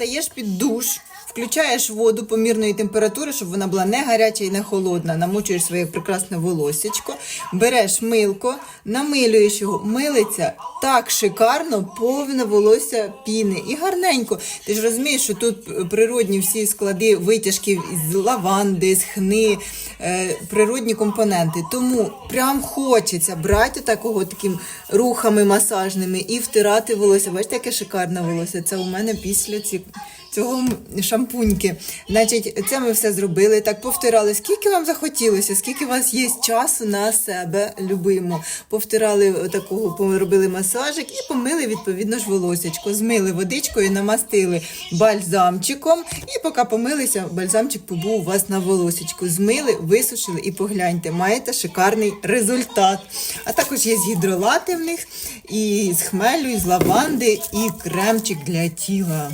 стаєш під душ, включаєш воду помірної температури, щоб вона була не гаряча і не холодна. Намочуєш своє прекрасне волосечко, береш милко, намилюєш його, милиться так шикарно, повне волосся піни і гарненько. Ти ж розумієш, що тут природні всі склади витяжків з лаванди, з хни, е, природні компоненти. Тому прям хочеться брати такого таким рухами масажними і втирати волосся. Бачите, яке шикарне волосся. Це у мене після ці, цього шампуньки. Значить, це ми все зробили, так повтирали. Скільки вам захотілося, скільки у вас є часу на себе любимо. Повтирали такого, поробили масажик і помили відповідно ж волосечко. Змили водичкою, намастили бальзамчиком. І поки помилися, бальзамчик побув у вас на волосечку. Змили, висушили і погляньте, маєте шикарний результат. А також є з гідролати в них, і з хмелю, і з лаванди, і кремчик для тіла.